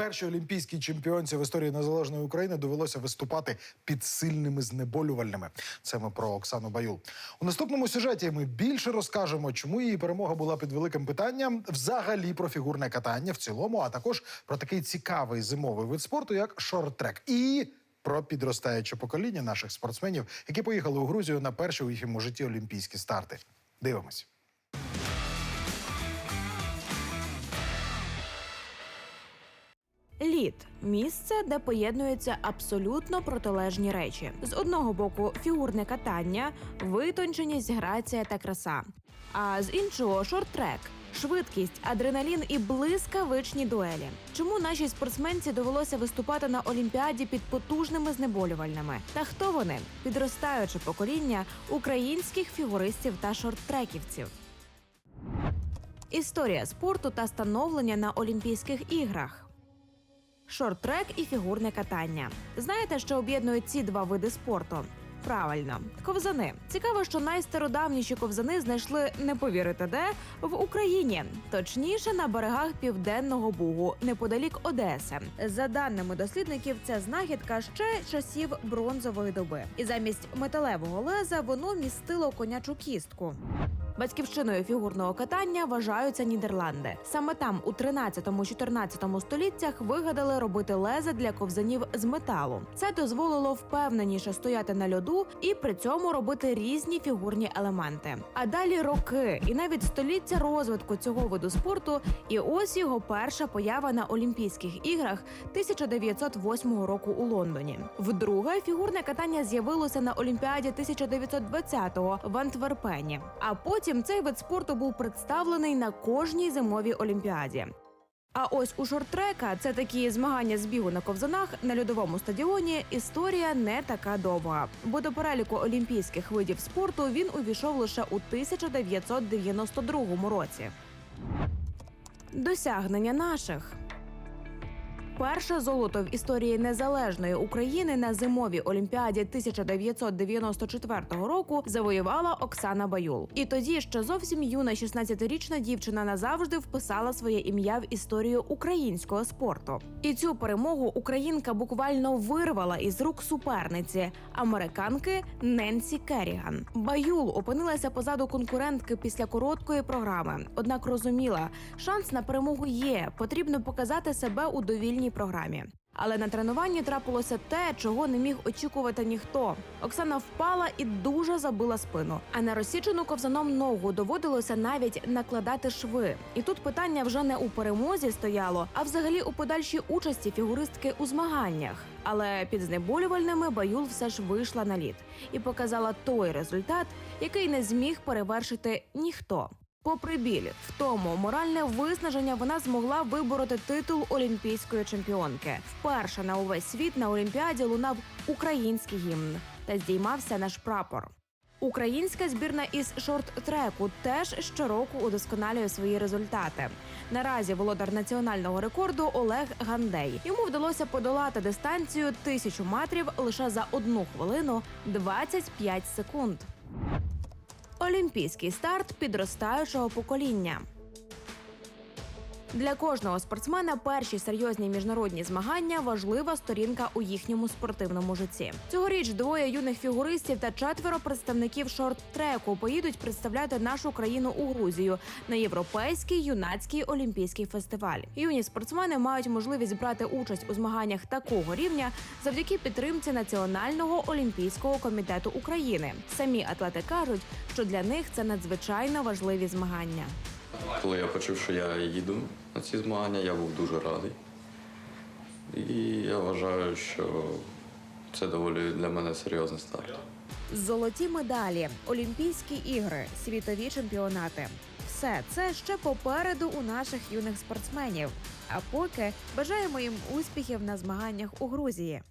Першій олімпійській чемпіонці в історії незалежної України довелося виступати під сильними знеболювальними. Це ми про Оксану Баюл. У наступному сюжеті ми більше розкажемо, чому її перемога була під великим питанням, взагалі про фігурне катання в цілому, а також про такий цікавий зимовий вид спорту, як шорт-трек. І про підростаюче покоління наших спортсменів, які поїхали у Грузію на перші у їхньому житті олімпійські старти. Дивимось. Лід місце, де поєднуються абсолютно протилежні речі. З одного боку фігурне катання, витонченість, грація та краса. А з іншого шорт-трек. Швидкість, адреналін і блискавичні дуелі. Чому нашій спортсменці довелося виступати на олімпіаді під потужними знеболювальними? Та хто вони? Підростаюче покоління українських фігуристів та шорт-треківців. Історія спорту та становлення на Олімпійських іграх. Шорт-трек і фігурне катання. Знаєте, що об'єднують ці два види спорту? Правильно, ковзани. Цікаво, що найстародавніші ковзани знайшли не повірите де в Україні, точніше на берегах південного бугу, неподалік Одеси. За даними дослідників, ця знахідка ще часів бронзової доби, і замість металевого леза воно містило конячу кістку. Батьківщиною фігурного катання вважаються Нідерланди. Саме там у 13-14 століттях вигадали робити леза для ковзанів з металу. Це дозволило впевненіше стояти на льоду і при цьому робити різні фігурні елементи. А далі роки і навіть століття розвитку цього виду спорту. І ось його перша поява на Олімпійських іграх 1908 року у Лондоні. Вдруге фігурне катання з'явилося на Олімпіаді 1920-го в Антверпені. А потім цей вид спорту був представлений на кожній зимовій олімпіаді. А ось у шорт-трека, це такі змагання з бігу на ковзанах на льодовому стадіоні. Історія не така довга, бо до переліку олімпійських видів спорту він увійшов лише у 1992 році. Досягнення наших. Перше золото в історії незалежної України на зимовій олімпіаді 1994 року завоювала Оксана Баюл. І тоді ще зовсім юна 16-річна дівчина назавжди вписала своє ім'я в історію українського спорту. І цю перемогу українка буквально вирвала із рук суперниці американки Ненсі Керріган. Баюл опинилася позаду конкурентки після короткої програми. Однак розуміла, шанс на перемогу є. Потрібно показати себе у довільній програмі. Але на тренуванні трапилося те, чого не міг очікувати ніхто. Оксана впала і дуже забила спину. А на розсічену ковзаном ногу доводилося навіть накладати шви. І тут питання вже не у перемозі стояло, а взагалі у подальшій участі фігуристки у змаганнях. Але під знеболювальними Баюл все ж вийшла на лід і показала той результат, який не зміг перевершити ніхто. Попри біль, втому моральне виснаження вона змогла вибороти титул олімпійської чемпіонки. Вперше на увесь світ на олімпіаді лунав український гімн та здіймався наш прапор. Українська збірна із шорт-треку теж щороку удосконалює свої результати. Наразі володар національного рекорду Олег Гандей. Йому вдалося подолати дистанцію тисячу метрів лише за одну хвилину 25 секунд. Олімпійський старт підростаючого покоління. Для кожного спортсмена перші серйозні міжнародні змагання важлива сторінка у їхньому спортивному житті. Цьогоріч двоє юних фігуристів та четверо представників шорт-треку поїдуть представляти нашу країну у Грузію на європейський юнацький олімпійський фестиваль. Юні спортсмени мають можливість брати участь у змаганнях такого рівня завдяки підтримці Національного олімпійського комітету України. Самі атлети кажуть, що для них це надзвичайно важливі змагання. Коли я почув, що я їду на ці змагання, я був дуже радий. І я вважаю, що це доволі для мене серйозний старт. Золоті медалі, Олімпійські ігри, світові чемпіонати. Все це ще попереду у наших юних спортсменів. А поки бажаємо їм успіхів на змаганнях у Грузії.